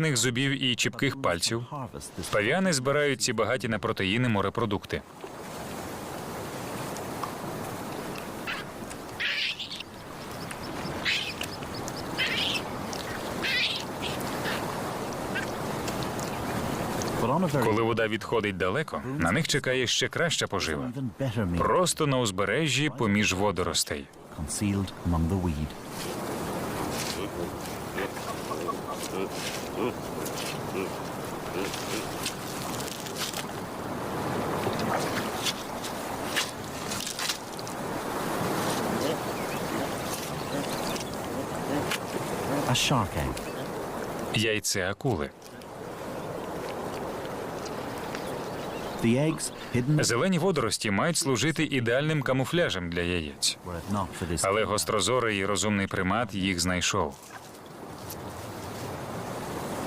міцних зубів і чіпких пальців. Павіани збирають ці багаті на протеїни морепродукти. Коли вода відходить далеко, на них чекає ще краща пожива. Просто на узбережжі поміж водоростей. A shark egg. Яйце акули. The eggs hidden Зелені водорості мають служити ідеальним камуфляжем для яєць. were it not for this Але гострозорий і розумний примат їх знайшов.